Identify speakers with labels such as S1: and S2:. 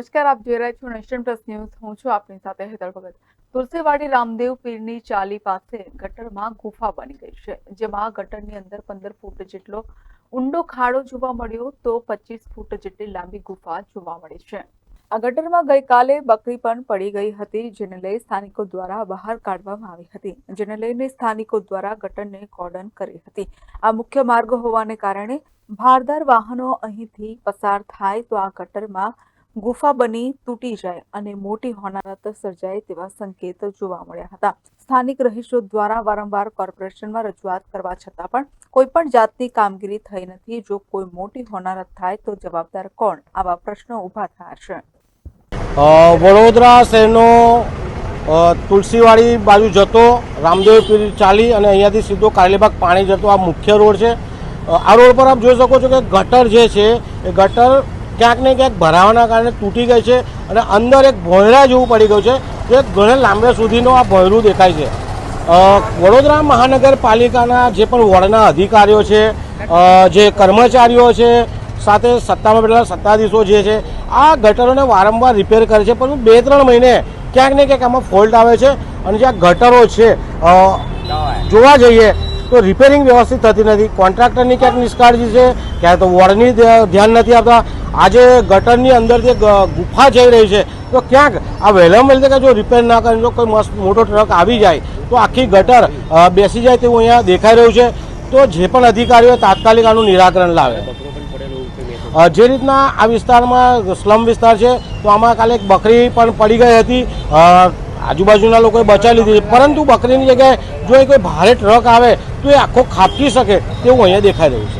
S1: નમસ્કાર, આપ જોઈ રહ્યા છો નેશન પ્લસ ન્યૂઝ. હું છું આપની સાથે હેતલ ભગત. તુલસીવાડી રામદેવ પીરની ચાલી પાસે ગટરમાં ગુફા બની ગઈ છે, જેમાં ગટરની અંદર પંદર ફૂટ જેટલો ઊંડો ખાડો જોવા મળ્યો તો પચીસ ફૂટ જેટલી લાંબી ગુફા જોવા મળી છે. આ ગટરમાં ગઈકાલે બકરી પણ પડી ગઈ હતી, જેને લઈ સ્થાનિકો દ્વારા બહાર કાઢવામાં આવી હતી, જેને લઈને સ્થાનિકો દ્વારા ગટરને કોર્ડન કરી હતી. આ મુખ્ય માર્ગ હોવાને કારણે ભારદાર વાહનો અહીંથી પસાર થાય તો આ ગટરમાં ગુફા બની તૂટી જાય અને મોટી હોનારત સર્જાય તેવા સંકેત જોવા મળ્યા હતા. સ્થાનિક રહીશો દ્વારા વારંવાર કોર્પોરેશનમાં રજૂઆત કરવા છતાં પણ કોઈ પણ જાતની કામગીરી થઈ નથી. જો કોઈ મોટી હોનારત થાય તો જવાબદાર કોણ? આવા પ્રશ્નો ઊભા થયા છે.
S2: વડોદરા શહેરનો તુલસીવાડી બાજુ જતો રામદેવ ચાલી અને અહીંયાથી સીધો કારેલીબાગ પાણી જતો આ મુખ્ય રોડ છે. આ રોડ પર આપ જોઈ શકો છો કે ગટર જે છે, એ ગટર ક્યાંક ને ક્યાંક ભરાવાના કારણે તૂટી ગઈ છે અને અંદર એક ભોંયરા જેવું પડી ગયું છે જે ઘણા લાંબા સુધીનું આ ભોંયરું દેખાય છે. વડોદરા મહાનગરપાલિકાના જે પણ વોર્ડના અધિકારીઓ છે જે કર્મચારીઓ છે, સાથે સત્તામાં બેઠેલા સત્તાધીશો જે છે, આ ગટરોને વારંવાર રિપેર કરે છે, પરંતુ બે ત્રણ મહિને ક્યાંક ને ક્યાંક આમાં ફોલ્ટ આવે છે અને જે આ ગટરો છે જોવા જઈએ તો રિપેરિંગ વ્યવસ્થિત થતી નથી. કોન્ટ્રાક્ટરની ક્યાંક નિષ્કાળજી છે ક્યાંક તો વોર્ડની ધ્યાન નથી આપતા. આજે ગટરની અંદર જે ગુફા જઈ રહી છે, તો ક્યાંક આ વહેલામાં વહેલી કે જો રિપેર ના કરીને જો કોઈ મસ્ત મોટો ટ્રક આવી જાય, તો આખી ગટર બેસી જાય તેવું અહીંયા દેખાઈ રહ્યું છે. તો જે પણ અધિકારીઓ તાત્કાલિક આનું નિરાકરણ લાવે. જે રીતના આ વિસ્તારમાં સ્લમ વિસ્તાર છે, તો આમાં કાલે એક બકરી પણ પડી ગઈ હતી. આજુબાજુના લોકોએ બચાવી લીધી પરંતુ બકરીની જગ્યાએ જો એ કોઈ ભારે ટ્રક આવે, તો એ આખો ખાપકી શકે તેવું અહીંયા દેખાઈ રહ્યું છે.